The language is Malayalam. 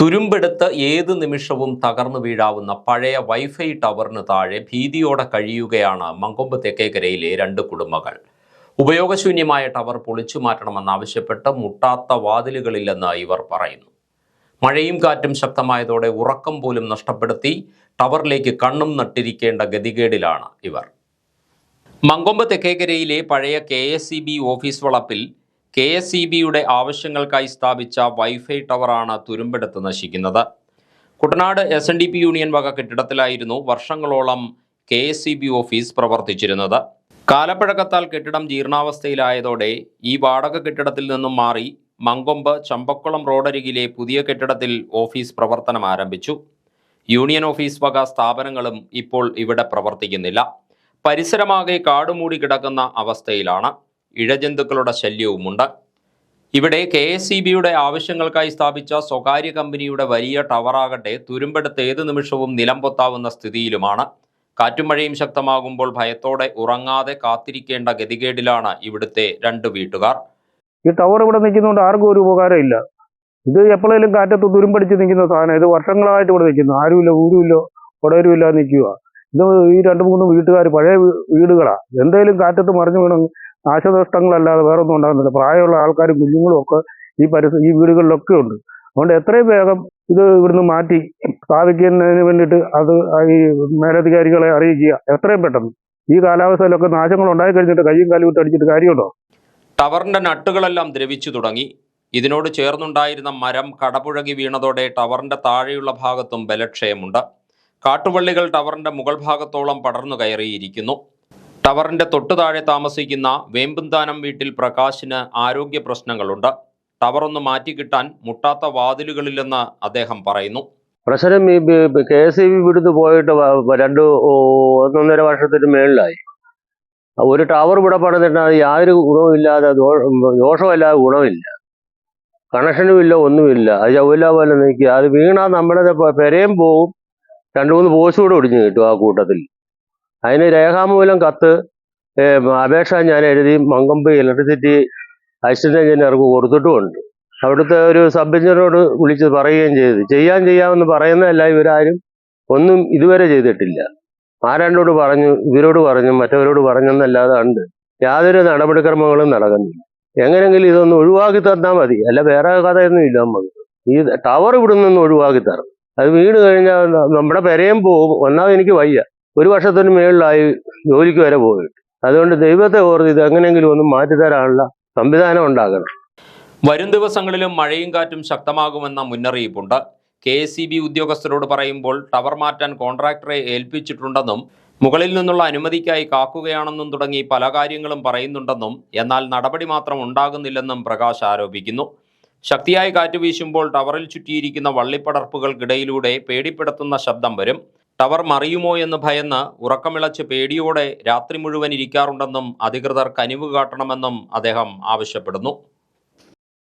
തുരുമ്പെടുത്ത് ഏത് നിമിഷവും തകർന്നു വീഴാവുന്ന പഴയ വൈഫൈ ടവറിന് താഴെ ഭീതിയോടെ കഴിയുകയാണ് മങ്കൊമ്പ് തെക്കേക്കരയിലെ രണ്ട് കുടുംബങ്ങൾ. ഉപയോഗശൂന്യമായ ടവർ പൊളിച്ചു മാറ്റണമെന്നാവശ്യപ്പെട്ട് മുട്ടാത്ത വാതിലുകളില്ലെന്ന് ഇവർ പറയുന്നു. മഴയും കാറ്റും ശക്തമായതോടെ ഉറക്കം പോലും നഷ്ടപ്പെടുത്തി ടവറിലേക്ക് കണ്ണും നട്ടിരിക്കേണ്ട ഗതികേടിലാണ് ഇവർ. മങ്കൊമ്പ് തെക്കേക്കരയിലെ പഴയ കെ ഓഫീസ് വളപ്പിൽ കെ എസ് ഇ ബിയുടെ ആവശ്യങ്ങൾക്കായി സ്ഥാപിച്ച വൈഫൈ ടവറാണ് തുരുമ്പെടുത്ത് നശിക്കുന്നത്. Kuttanad S N D P union വക കെട്ടിടത്തിലായിരുന്നു വർഷങ്ങളോളം K S E B office പ്രവർത്തിച്ചിരുന്നത്. കാലപ്പഴക്കത്താൽ കെട്ടിടം ജീർണാവസ്ഥയിലായതോടെ ഈ വാടക കെട്ടിടത്തിൽ നിന്നും മാറി മങ്കൊമ്പ് ചമ്പക്കുളം റോഡരികിലെ പുതിയ കെട്ടിടത്തിൽ ഓഫീസ് പ്രവർത്തനം ആരംഭിച്ചു. യൂണിയൻ ഓഫീസ് വക സ്ഥാപനങ്ങളും ഇപ്പോൾ ഇവിടെ പ്രവർത്തിക്കുന്നില്ല. പരിസരമാകെ കാടുമൂടി കിടക്കുന്ന അവസ്ഥയിലാണ്. ഇഴജന്തുക്കളുടെ ശല്യവുമുണ്ട്. ഇവിടെ കെ എസ് ഇ ബിയുടെ ആവശ്യങ്ങൾക്കായി സ്ഥാപിച്ച സ്വകാര്യ കമ്പനിയുടെ വലിയ ടവറാകട്ടെ തുരുമ്പെടുത്ത് ഏത് നിമിഷവും നിലംപൊത്താവുന്ന സ്ഥിതിയിലുമാണ്. കാറ്റും മഴയും ശക്തമാകുമ്പോൾ ഭയത്തോടെ ഉറങ്ങാതെ കാത്തിരിക്കേണ്ട ഗതികേടിലാണ് ഇവിടുത്തെ രണ്ട് വീട്ടുകാർ. ഈ ടവർ ഇവിടെ നിൽക്കുന്നതുകൊണ്ട് ആർക്കും ഒരു ഉപകാരമില്ല. ഇത് എപ്പോഴേലും കാറ്റത്ത് തുരുമ്പടിച്ച് നിൽക്കുന്ന സാധനം. ഇത് വർഷങ്ങളായിട്ട് ഇവിടെ നിൽക്കുന്നു. ആരുമില്ല ഊരുമില്ല ഉടയരുമില്ല നിൽക്കുക ഇത് ഈ രണ്ട് മൂന്ന് വീട്ടുകാർ പഴയ വീടുകളാണ് വീടുകളാ. എന്തേലും കാറ്റത്ത് മറിഞ്ഞു വീണ നാശനഷ്ടങ്ങളല്ലാതെ വേറൊന്നും ഉണ്ടാകുന്നില്ല. പ്രായമുള്ള ആൾക്കാരും കുഞ്ഞുങ്ങളും ഒക്കെ ഈ പരിസ ഈ വീടുകളിലൊക്കെ ഉണ്ട്. അതുകൊണ്ട് എത്രയും വേഗം ഇത് ഇവിടുന്ന് മാറ്റി സ്ഥാപിക്കുന്നതിന് വേണ്ടിയിട്ട് അത് ഈ മേലധികാരികളെ അറിയിക്കുക. എത്രയും പെട്ടെന്ന്. ഈ കാലാവസ്ഥയിലൊക്കെ നാശങ്ങൾ ഉണ്ടായി കഴിഞ്ഞിട്ട് കയ്യും കാലും വിട്ട് അടിച്ചിട്ട് കാര്യമുണ്ടോ? ടവറിന്റെ നട്ടുകളെല്ലാം ദ്രവിച്ചു തുടങ്ങി. ഇതിനോട് ചേർന്നുണ്ടായിരുന്ന മരം കടപുഴകി വീണതോടെ ടവറിന്റെ താഴെയുള്ള ഭാഗത്തും ബലക്ഷയമുണ്ട്. കാട്ടുവള്ളികൾ ടവറിന്റെ മുകൾ ഭാഗത്തോളം പടർന്നു കയറിയിരിക്കുന്നു. ടവറിന്റെ തൊട്ടു താഴെ താമസിക്കുന്ന വേമ്പുന്താനം വീട്ടിൽ പ്രകാശിന് ആരോഗ്യ പ്രശ്നങ്ങളുണ്ട്. ടവർ ഒന്ന് മാറ്റിക്കിട്ടാൻ മുട്ടാത്ത വാതിലുകളില്ലെന്ന് അദ്ദേഹം പറയുന്നു. പ്രശ്നം ഈ കെ എസ് ഇ ബി പോയിട്ട് രണ്ട് ഒന്നൊന്നര വർഷത്തിന് മേളിലായി. ഒരു ടവർ ഇവിടെ പണിതിട്ട് അത് യാതൊരു ഗുണവുമില്ലാതെ ദോ- ദോഷമില്ലാതെ ഗുണമില്ല. കണക്ഷനും ഇല്ല ഒന്നുമില്ല. അത് ചവില്ല പോലെ നിൽക്കുക. അത് വീണാൽ നമ്മുടെ പെരയും പോവും. രണ്ട് മൂന്ന് പോസ്റ്റ് കൂടെ ഒടിഞ്ഞു കിട്ടും ആ കൂട്ടത്തിൽ. അതിന് രേഖാമൂലം കത്ത് അപേക്ഷ ഞാൻ എഴുതി മങ്കമ്പ് ഇലക്ട്രിസിറ്റി അസിസ്റ്റന്റ് എഞ്ചിനീയർക്ക് കൊടുത്തിട്ടുമുണ്ട്. അവിടുത്തെ ഒരു സബ് എഞ്ചിനീയറോട് വിളിച്ച് പറയുകയും ചെയ്തു. ചെയ്യാൻ ചെയ്യാമെന്ന് പറയുന്നതല്ല ഇവരാരും ഒന്നും ഇതുവരെ ചെയ്തിട്ടില്ല. ആരാണ്ടോട് പറഞ്ഞു ഇവരോട് പറഞ്ഞു മറ്റവരോട് പറഞ്ഞെന്നല്ലാതെ ഉണ്ട്. യാതൊരു നടപടിക്രമങ്ങളും നടക്കുന്നില്ല. എങ്ങനെങ്കിലും ഇതൊന്ന് ഒഴിവാക്കി തന്നാൽ മതി. അല്ല വേറെ കഥയൊന്നും ഇല്ല നമുക്ക്. ഈ ടവർ ഇവിടെ നിന്ന് ഒഴിവാക്കി തരണം. അത് വീണ് കഴിഞ്ഞാൽ നമ്മുടെ പെരയും പോകും. ഒന്നാമത് എനിക്ക് വയ്യ. ഒരു വർഷത്തിന് മേളിലായി ജോലിക്ക് വരെ പോയിട്ട്. അതുകൊണ്ട് ദൈവത്തെ ഓർത്ത് ഇത് എങ്ങനെയെങ്കിലും ഒന്ന് മാറ്റിത്തരാനുള്ള സംവിധാനം ഉണ്ടാകണം. വരും ദിവസങ്ങളിലും മഴയും കാറ്റും ശക്തമാകുമെന്ന മുന്നറിയിപ്പുണ്ട്. കെ എസ് ഉദ്യോഗസ്ഥരോട് പറയുമ്പോൾ ടവർ മാറ്റാൻ കോൺട്രാക്ടറെ ഏൽപ്പിച്ചിട്ടുണ്ടെന്നും മുകളിൽ നിന്നുള്ള അനുമതിക്കായി കാക്കുകയാണെന്നും തുടങ്ങി പല കാര്യങ്ങളും പറയുന്നുണ്ടെന്നും എന്നാൽ നടപടി മാത്രം ഉണ്ടാകുന്നില്ലെന്നും പ്രകാശ് ആരോപിക്കുന്നു. ശക്തിയായി കാറ്റ് വീശുമ്പോൾ ടവറിൽ ചുറ്റിയിരിക്കുന്ന വള്ളിപ്പടർപ്പുകൾക്കിടയിലൂടെ പേടിപ്പെടുത്തുന്ന ശബ്ദം വരും. ടവർ മറിയുമോ എന്ന് ഭയന്ന് ഉറക്കമിളച്ച് പേടിയോടെ രാത്രി മുഴുവൻ ഇരിക്കാറുണ്ടെന്നും അധികൃതർ കനിവ് കാട്ടണമെന്നും അദ്ദേഹം ആവശ്യപ്പെടുന്നു.